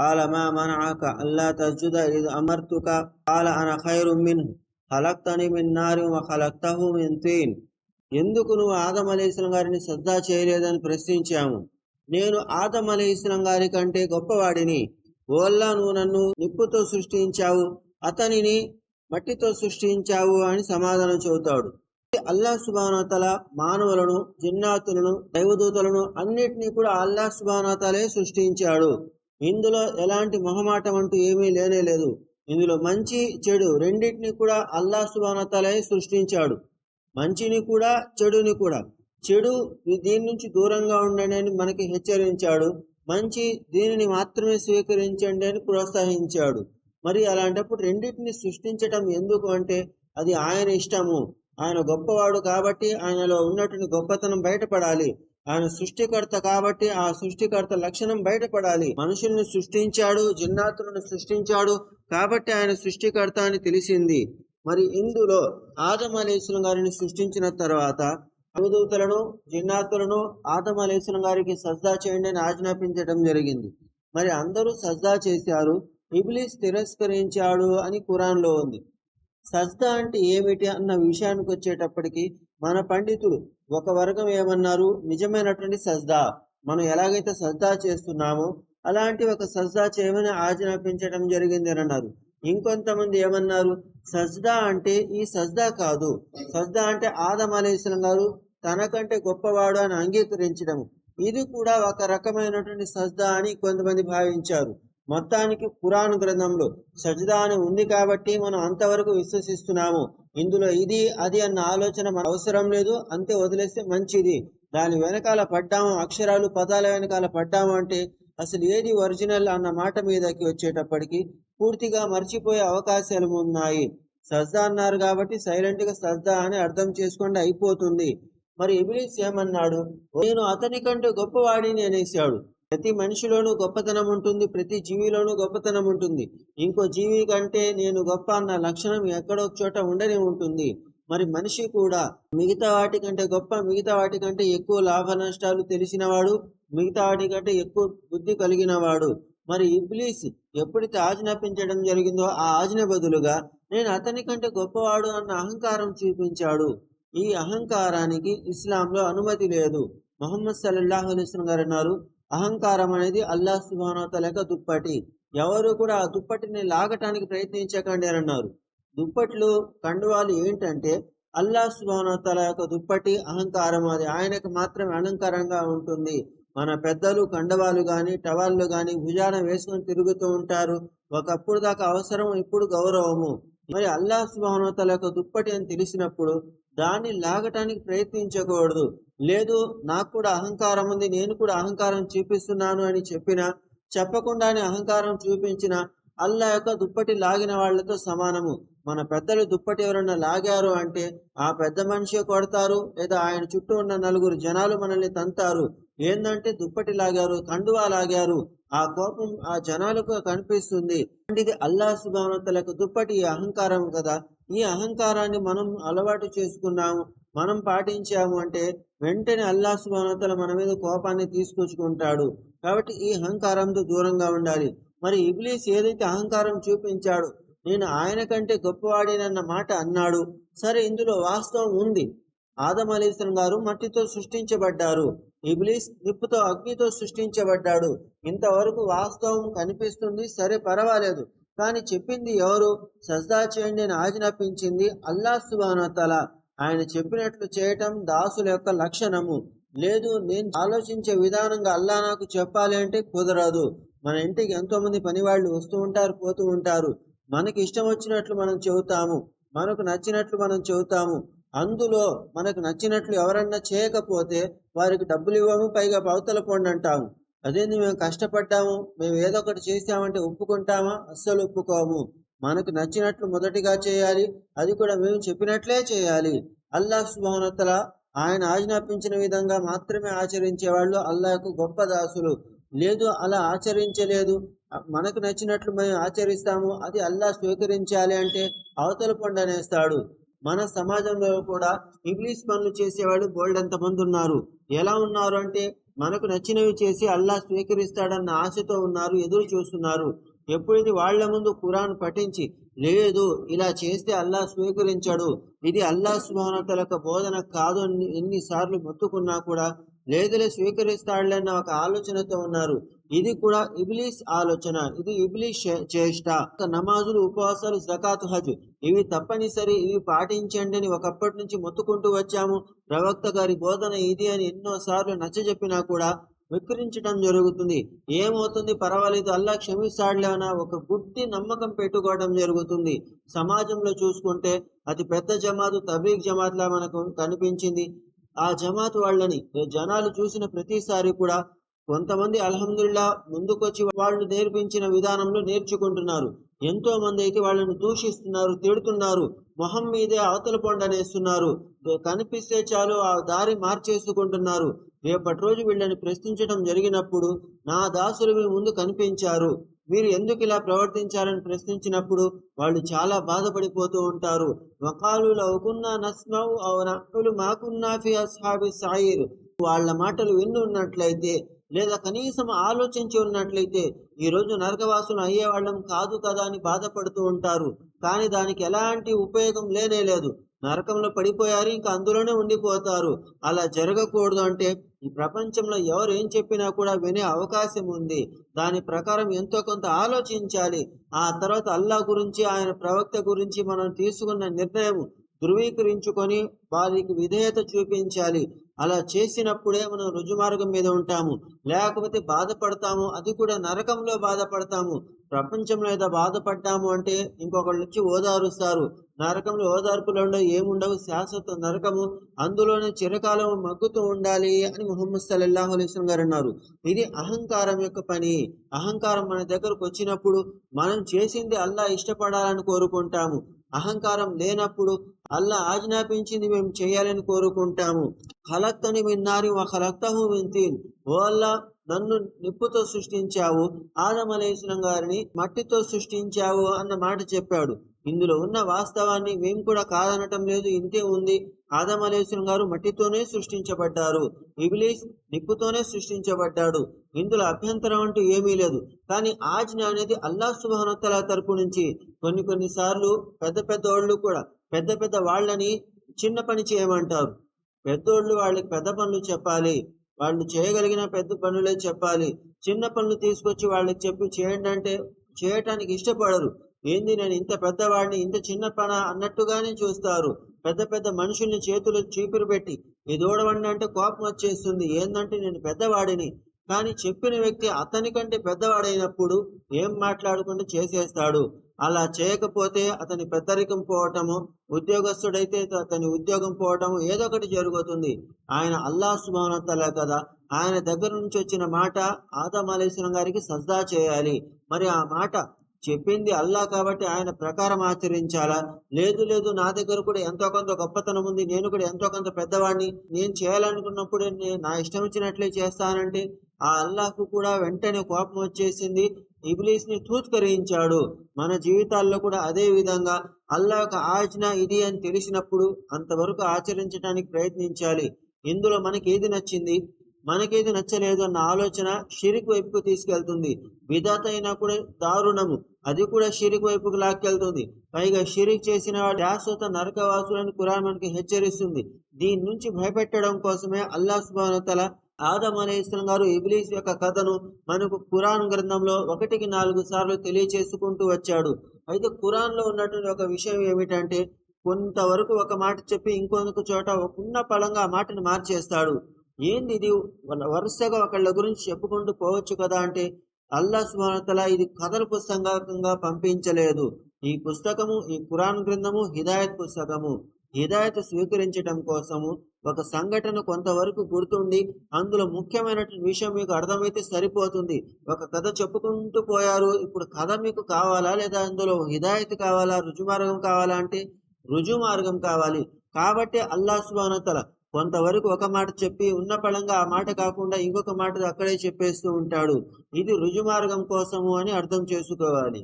قال ما منعك ألا تسجد إذ أمرتك قال أنا خير منه خلقتني من نار وخلقته من طين ఎందుకు నువ్వు ఆదం అలీస్లం గారిని శ్రద్ధ చేయలేదని ప్రశ్నించాము నేను ఆదం అలీస్లం గారి కంటే గొప్పవాడిని ఓల్లా నువ్వు నన్ను నిప్పుతో సృష్టించావు అతనిని మట్టితో సృష్టించావు అని సమాధానం చెబుతాడు అల్లా సుబానతల మానవులను జిన్నాతులను దైవదూతలను అన్నిటినీ కూడా అల్లా సుబానతలే సృష్టించాడు ఇందులో ఎలాంటి మొహమాటం అంటూ ఏమీ లేనే లేదు. ఇందులో మంచి చెడు రెండింటిని కూడా అల్లా సుబానతలే సృష్టించాడు. మంచిని కూడా చెడుని కూడా. చెడు దీని నుంచి దూరంగా ఉండండి అని మనకి హెచ్చరించాడు. మంచి దీనిని మాత్రమే స్వీకరించండి అని ప్రోత్సహించాడు. మరి అలాంటప్పుడు రెండింటిని సృష్టించటం ఎందుకు అంటే అది ఆయన ఇష్టము. ఆయన గొప్పవాడు కాబట్టి ఆయనలో ఉన్నటువంటి గొప్పతనం బయటపడాలి. ఆయన సృష్టికర్త కాబట్టి ఆ సృష్టికర్త లక్షణం బయటపడాలి. మనుషుల్ని సృష్టించాడు జిన్నాతులను సృష్టించాడు కాబట్టి ఆయన సృష్టికర్త అని తెలిసింది. మరి ఇందులో ఆదమలేశ్వరం గారిని సృష్టించిన తర్వాత అవధూతలను జిన్నాతులను ఆదమలేశ్వరం గారికి సజ్దా చేయండి అని ఆజ్ఞాపించడం జరిగింది. మరి అందరూ సజ్దా చేశారు ఇబ్లీస్ తిరస్కరించాడు అని కురాన్లో ఉంది. సజ్దా అంటే ఏమిటి అన్న విషయానికి వచ్చేటప్పటికి మన పండితుడు ఒక వర్గం ఏమన్నారు? నిజమైనటువంటి సజ్దా. మనం ఎలాగైతే సజ్దా చేస్తున్నామో అలాంటి ఒక సజ్దా చేయమని ఆజ్ఞాపించడం జరిగింది అని అన్నారు ఇంకొంతమంది ఏమన్నారు? సజ్దా అంటే ఈ సజ్దా కాదు. సజ్దా అంటే ఆదం అలీస్లం గారు తనకంటే గొప్పవాడు అని అంగీకరించడం ఇది కూడా ఒక రకమైనటువంటి సజ్దా అని కొంతమంది భావించారు. మొత్తానికి పురాణ గ్రంథంలో సజదా అని ఉంది కాబట్టి మనం అంతవరకు విశ్వసిస్తున్నాము. ఇందులో ఇది అది అన్న ఆలోచన మన అవసరం లేదు. అంతే వదిలేస్తే మంచిది. దాని వెనకాల పడ్డాము అక్షరాలు పదాల వెనకాల పడ్డాము అంటే అసలు ఏది ఒరిజినల్ అన్న మాట మీదకి వచ్చేటప్పటికి పూర్తిగా మర్చిపోయే అవకాశాలు ఉన్నాయి. సజ్దా అన్నారు కాబట్టి సైలెంట్గా సజ్దా అని అర్థం చేసుకోండి అయిపోతుంది. మరి ఇబిలిస్ ఏమన్నాడు? నేను అతని కంటే గొప్పవాడిని అనేసాడు ప్రతి మనిషిలోనూ గొప్పతనం ఉంటుంది ప్రతి జీవిలోనూ గొప్పతనం ఉంటుంది. ఇంకో జీవి కంటే నేను గొప్ప అన్న లక్షణం ఎక్కడో ఒక చోట ఉండనే ఉంటుంది. మరి మనిషి కూడా మిగతా వాటి కంటే గొప్ప మిగతా వాటి కంటే ఎక్కువ లాభ నష్టాలు తెలిసినవాడు మిగతా వాటి కంటే ఎక్కువ బుద్ధి కలిగినవాడు. మరి ఇబ్లీస్ ఎప్పుడైతే ఆజ్ఞాపించడం జరిగిందో ఆ ఆజ్ఞ బదులుగా నేను అతని కంటే గొప్పవాడు అన్న అహంకారం చూపించాడు. ఈ అహంకారానికి ఇస్లాంలో అనుమతి లేదు. మొహమ్మద్ సల్లాహు అలైస్లం గారు అన్నారు అహంకారం అనేది అల్లా యొక్క దుప్పటి. ఎవరు కూడా ఆ దుప్పటిని లాగటానికి ప్రయత్నించకండి అని అన్నారు. దుప్పట్లు కండువాలు ఏంటంటే అల్లా సుబానోతల యొక్క దుప్పటి అహంకారం అది. ఆయనకు మాత్రమే అలంకారంగా ఉంటుంది. మన పెద్దలు కండవాలు కానీ టవాళ్ళు కానీ భుజాన వేసుకొని తిరుగుతూ ఉంటారు. ఒకప్పుడు దాకా అవసరం ఇప్పుడు గౌరవము. మరి అల్లా సుబానోతల యొక్క దుప్పటి అని తెలిసినప్పుడు దాన్ని లాగటానికి ప్రయత్నించకూడదు. లేదు నాకు కూడా అహంకారం ఉంది నేను కూడా అహంకారం చూపిస్తున్నాను అని చెప్పిన చెప్పకుండానే అహంకారం చూపించిన అల్లా యొక్క దుప్పటి లాగిన వాళ్ళతో సమానము. మన పెద్దలు దుప్పటి ఎవరన్నా లాగారు అంటే ఆ పెద్ద మనిషి కొడతారు లేదా ఆయన చుట్టూ ఉన్న నలుగురు జనాలు మనల్ని తంతారు. ఏందంటే దుప్పటి లాగారు కండువా లాగారు ఆ కోపం ఆ జనాలకు కనిపిస్తుంది. ఇది అల్లా సుభానతలకు దుప్పటి అహంకారం కదా ఈ అహంకారాన్ని మనం అలవాటు చేసుకున్నాము మనం పాటించాము అంటే వెంటనే అల్లా సుభానతల మన మీద కోపాన్ని తీసుకొచ్చుకుంటాడు. కాబట్టి ఈ అహంకారంతో దూరంగా ఉండాలి. మరి ఇబ్లీస్ ఏదైతే అహంకారం చూపించాడు నేను ఆయన కంటే గొప్పవాడినన్న మాట అన్నాడు సరే ఇందులో వాస్తవం ఉంది. ఆదం అలీస్లం గారు మట్టితో సృష్టించబడ్డారు. ఇబ్లీస్ నిప్పుతో అగ్నితో సృష్టించబడ్డాడు. ఇంతవరకు వాస్తవం కనిపిస్తుంది సరే పర్వాలేదు. కానీ చెప్పింది ఎవరు? సజ్దా చేయండి అని ఆజ్ఞాపించింది అల్లా సుబానతల ఆయన చెప్పినట్లు చేయటం దాసుల యొక్క లక్షణము. లేదు నేను ఆలోచించే విధానంగా అల్లా నాకు చెప్పాలి అంటే కుదరదు. మన ఇంటికి ఎంతో మంది పనివాళ్ళు వస్తూ ఉంటారు పోతూ ఉంటారు. మనకి ఇష్టం వచ్చినట్లు మనం చెబుతాము. మనకు నచ్చినట్లు మనం చెబుతాము. అందులో మనకు నచ్చినట్లు ఎవరన్నా చేయకపోతే వారికి డబ్బులు ఇవ్వము పైగా పవతల పోండి అంటాము. అదేంది మేము కష్టపడ్డాము మేము ఏదో ఒకటి చేసామంటే ఒప్పుకుంటామా? అస్సలు ఒప్పుకోము. మనకు నచ్చినట్లు మొదటిగా చేయాలి. అది కూడా మేము చెప్పినట్లే చేయాలి. అల్లాహ్ సుభానతల ఆయన ఆజ్ఞాపించిన విధంగా మాత్రమే ఆచరించే వాళ్ళు అల్లాహకు గొప్ప దాసులు. లేదు అలా ఆచరించలేదు. మనకు నచ్చినట్లు మేము ఆచరిస్తాము. అది అల్లా స్వీకరించాలి అంటే అవతల పండు అనేస్తాడు. మన సమాజంలో కూడా ఇంగ్లీష్ పనులు చేసేవాళ్ళు బోల్డ్ ఎంతమంది ఉన్నారు. ఎలా ఉన్నారు అంటే మనకు నచ్చినవి చేసి అల్లా స్వీకరిస్తాడన్న ఆశతో ఉన్నారు ఎదురు చూస్తున్నారు. ఎప్పుడైతే వాళ్ళ ముందు ఖురాన్ పఠించి లేదు ఇలా చేస్తే అల్లా స్వీకరించాడు ఇది అల్లా సుభానతల బోధన కాదు అని ఎన్నిసార్లు మొత్తుకున్నా కూడా లేదులే స్వీకరిస్తాడులన్న ఒక ఆలోచనతో ఉన్నారు. ఇది కూడా ఇబ్లీస్ ఆలోచన ఇది ఇబ్లీస్ చేష్ట. నమాజులు ఉపవాసాలు జకాతు హజ్ ఇవి తప్పనిసరి ఇవి పాటించండి అని ఒకప్పటి నుంచి మొత్తుకుంటూ వచ్చాము. ప్రవక్త గారి బోధన ఇది అని ఎన్నో సార్లు నచ్చజెప్పినా కూడా విక్రించడం జరుగుతుంది. ఏమవుతుంది? పర్వాలేదు అల్లా క్షమిస్తాడులేనా? ఒక గుడ్డి నమ్మకం పెట్టుకోవడం జరుగుతుంది. సమాజంలో చూసుకుంటే అతి పెద్ద జమాతు తబీక్ జమాత్లా మనకు కనిపించింది. ఆ జమాత్ వాళ్ళని జనాలు చూసిన ప్రతిసారి కూడా కొంతమంది అల్హమ్దుల్లా ముందుకొచ్చి వాళ్ళు నేర్పించిన విధానంలో నేర్చుకుంటున్నారు. ఎంతో మంది అయితే వాళ్ళని దూషిస్తున్నారు తిడుతున్నారు మొహం మీదే అవతల పొండనేస్తున్నారు కనిపిస్తే చాలు ఆ దారి మార్చేసుకుంటున్నారు. రేపటి రోజు వీళ్ళని ప్రశ్నించడం జరిగినప్పుడు నా దాసులు మీ ముందు కనిపించారు. మీరు ఎందుకు ఇలా ప్రవర్తించారని ప్రశ్నించినప్పుడు వాళ్ళు చాలా బాధపడిపోతూ ఉంటారు. వకాలు లవుకున్నా నస్మవు అవునకులు మాకున్నా ఫి అస్హాబి సాయిర్. వాళ్ళ మాటలు విన్నున్నట్లయితే లేదా కనీసం ఆలోచించి ఉన్నట్లయితే ఈరోజు నరకవాసులు అయ్యేవాళ్ళం కాదు కదా అని బాధపడుతూ ఉంటారు. కానీ దానికి ఎలాంటి ఉపయోగం లేనే లేదు. నరకంలో పడిపోయారు ఇంకా అందులోనే ఉండిపోతారు. అలా జరగకూడదు అంటే ఈ ప్రపంచంలో ఎవరు ఏం చెప్పినా కూడా వినే అవకాశం ఉంది. దాని ప్రకారం ఎంతో కొంత ఆలోచించాలి. ఆ తర్వాత అల్లా గురించి ఆయన ప్రవక్త గురించి మనం తీసుకున్న నిర్ణయం ధృవీకరించుకొని వారికి విధేయత చూపించాలి. అలా చేసినప్పుడే మనం రుజుమార్గం మీద ఉంటాము. లేకపోతే బాధపడతాము. అది కూడా నరకంలో బాధపడతాము. ప్రపంచంలో ఏదో బాధపడ్డాము అంటే ఇంకొకళ్ళు వచ్చి ఓదారుస్తారు. నరకంలో ఓదార్పులు ఉండవు ఏముండవు? శాశ్వత నరకము. అందులోనే చిరకాలం మగ్గుతూ ఉండాలి అని ముహమ్మద్ సల్లాహు అలీస్లం గారు అన్నారు. ఇది అహంకారం యొక్క పని. అహంకారం మన దగ్గరకు వచ్చినప్పుడు మనం చేసింది అల్లా ఇష్టపడాలని కోరుకుంటాము. అహంకారం లేనప్పుడు అల్లా ఆజ్ఞాపించింది మేము చేయాలని కోరుకుంటాము. ఖలక్తని మిన్నారి వా ఖలక్తహు మిన్ ఓ అల్లా నన్ను నిప్పుతో సృష్టించావు. ఆదమలేశ్వరం గారిని మట్టితో సృష్టించావు అన్న మాట చెప్పాడు. ఇందులో ఉన్న వాస్తవాన్ని మేము కూడా కాదనటం లేదు ఇంతే ఉంది. ఆదమలేశ్వరం గారు మట్టితోనే సృష్టించబడ్డారు. ఇబిలీస్ నిప్పుతోనే సృష్టించబడ్డాడు. ఇందులో అభ్యంతరం అంటూ ఏమీ లేదు. కానీ ఆజ్ఞ అనేది అల్లా సుభానతల తరపు నుంచి కొన్ని కొన్నిసార్లు పెద్ద పెద్ద వాళ్ళు కూడా పెద్ద పెద్ద వాళ్ళని చిన్న పని చేయమంటారు. పెద్దోళ్ళు వాళ్ళకి పెద్ద పనులు చెప్పాలి. వాళ్ళు చేయగలిగిన పెద్ద పనులే చెప్పాలి. చిన్న పనులు తీసుకొచ్చి వాళ్ళకి చెప్పి చేయండి అంటే చేయటానికి ఇష్టపడరు. ఏంది నేను ఇంత పెద్దవాడిని ఇంత చిన్న పన అన్నట్టుగానే చూస్తారు. పెద్ద పెద్ద మనుషుల్ని చేతులు చీపురు పెట్టి ఇది ఓడవండి అంటే కోపం వచ్చేస్తుంది. ఏందంటే నేను పెద్దవాడిని. కానీ చెప్పిన వ్యక్తి అతని కంటే పెద్దవాడైనప్పుడు ఏం మాట్లాడుకుంటూ చేసేస్తాడు? అలా చేయకపోతే అతని పెద్దరికం పోవటము ఉద్యోగస్తుడైతే అతని ఉద్యోగం పోవటము ఏదో ఒకటి జరుగుతుంది. ఆయన అల్లా సుభానతలే కదా? ఆయన దగ్గర నుంచి వచ్చిన మాట ఆదం అలీస్లం గారికి సజ్దా చేయాలి. మరి ఆ మాట చెప్పింది అల్లా కాబట్టి ఆయన ప్రకారం ఆచరించాలా? లేదు లేదు నా దగ్గర కూడా ఎంతో కొంత గొప్పతనం ఉంది. నేను కూడా ఎంతో కొంత పెద్దవాడిని. నేను చేయాలనుకున్నప్పుడు నా ఇష్టం వచ్చినట్లే చేస్తానంటే ఆ అల్లాహకు కూడా వెంటనే కోపం వచ్చేసింది. ఇబ్లీస్ని తూత్కరించాడు. మన జీవితాల్లో కూడా అదే విధంగా అల్లా యొక్క ఆజ్ఞ ఇది అని తెలిసినప్పుడు అంతవరకు ఆచరించడానికి ప్రయత్నించాలి. ఇందులో మనకి ఏది నచ్చింది? మనకేది నచ్చలేదు అన్న ఆలోచన షిరిక్ వైపుకు తీసుకెళ్తుంది. విధాత అయినా కూడా దారుణము. అది కూడా షిరిక్ వైపుకు లాక్కెళ్తుంది. పైగా షిరిక్ చేసిన శాశ్వత నరకవాసులని కురాన్ మనకి హెచ్చరిస్తుంది. దీని నుంచి భయపెట్టడం కోసమే అల్లా సుబానతల ఆదం అనే ఇస్లాం గారు ఇబ్లీస్ యొక్క కథను మనకు కురాన్ గ్రంథంలో ఒకటికి నాలుగు సార్లు తెలియచేసుకుంటూ వచ్చాడు. అయితే కురాన్లో ఉన్నటువంటి ఒక విషయం ఏమిటంటే కొంతవరకు ఒక మాట చెప్పి ఇంకొక చోట ఉన్న పలంగా ఆ మాటను మార్చేస్తాడు. ఏంది ఇది? వరుసగా ఒకళ్ళ గురించి చెప్పుకుంటూ పోవచ్చు కదా అంటే అల్లా సుమానతల ఇది కథల పుస్తకంగా పంపించలేదు. ఈ పుస్తకము ఈ కురాన్ గ్రంథము హిదాయత్ పుస్తకము. హిదాయత్ స్వీకరించడం కోసము ఒక సంఘటన కొంతవరకు గుర్తుండి అందులో ముఖ్యమైనటువంటి విషయం మీకు అర్థమైతే సరిపోతుంది. ఒక కథ చెప్పుకుంటూ పోయారు. ఇప్పుడు కథ మీకు కావాలా? లేదా అందులో హిదాయత్ కావాలా? రుజుమార్గం కావాలా అంటే రుజుమార్గం కావాలి. కాబట్టి అల్లా సుబానతల కొంతవరకు ఒక మాట చెప్పి ఉన్న పళంగా ఆ మాట కాకుండా ఇంకొక మాట అక్కడే చెప్పేస్తూ ఉంటాడు. ఇది రుజుమార్గం కోసము అని అర్థం చేసుకోవాలి.